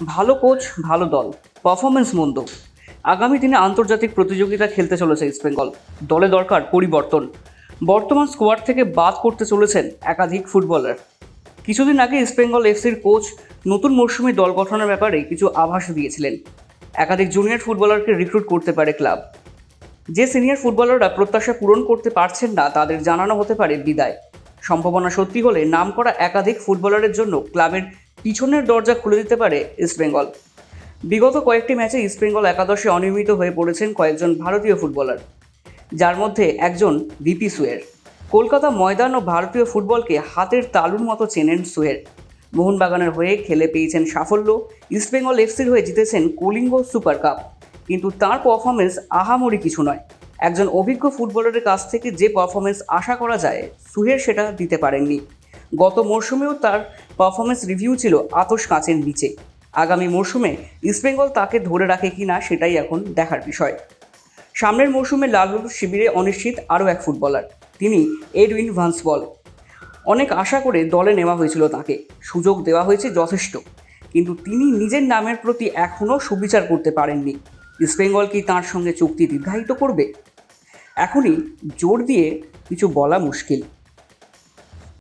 ভালো কোচ ভালো দল পারফরমেন্স মন্দ। আগামী দিনে আন্তর্জাতিক প্রতিযোগিতা খেলতে চলেছে ইস্টবেঙ্গল দলে দরকার পরিবর্তন। বর্তমান স্কোয়াড থেকে বাদ করতে চলেছেন একাধিক ফুটবলার কিছুদিন আগে ইস্টবেঙ্গল এফসির কোচ নতুন মরশুমে দল গঠনের ব্যাপারে কিছু আভাস দিয়েছিলেন। একাধিক জুনিয়র ফুটবলারকে রিক্রুট করতে পারে ক্লাব যে সিনিয়র ফুটবলাররা প্রত্যাশা পূরণ করতে পারছেন না, তাদের জানানো হতে পারে বিদায়। সম্ভাবনা সত্যি হলে নাম করা একাধিক ফুটবলারের জন্য ক্লাবের পিছনের দরজা খুলে দিতে পারে ইস্টবেঙ্গল বিগত কয়েকটি ম্যাচে ইস্টবেঙ্গল একাদশে অনিয়মিত হয়ে পড়েছেন কয়েকজন ভারতীয় ফুটবলার, যার মধ্যে একজন ভিপি সুয়ের। কলকাতা ময়দান ও ভারতীয় ফুটবলকে হাতের তালুর মতো চেনেন সুয়ের। মোহনবাগানের হয়ে খেলে পেয়েছেন সাফল্য ইস্টবেঙ্গল এফসির হয়ে জিতেছেন কলিঙ্গ সুপার কাপ। কিন্তু তার পারফরমেন্স আহামরি কিছু নয়। একজন অভিজ্ঞ ফুটবলারের কাছ থেকে যে পারফরমেন্স আশা করা যায়, সুহের সেটা দিতে পারেননি। গত মরশুমেও তার পারফরমেন্স রিভিউ ছিল আতস কাঁচের নিচে। আগামী মরশুমে ইস্টবেঙ্গল তাকে ধরে রাখে কি না সেটাই এখন দেখার বিষয়। সামনের মরশুমে লাল হলুদ শিবিরে অনিশ্চিত আরও এক ফুটবলার, তিনি এডউইন ভান্সবল অনেক আশা করে দলে নেওয়া হয়েছিল তাকে, সুযোগ দেওয়া হয়েছে যথেষ্ট, কিন্তু তিনি নিজের নামের প্রতি এখনও সুবিচার করতে পারেননি। ইস্টবেঙ্গল কি তাঁর সঙ্গে চুক্তি দীর্ঘায়িত করবে? এখনই জোর দিয়ে কিছু বলা মুশকিল।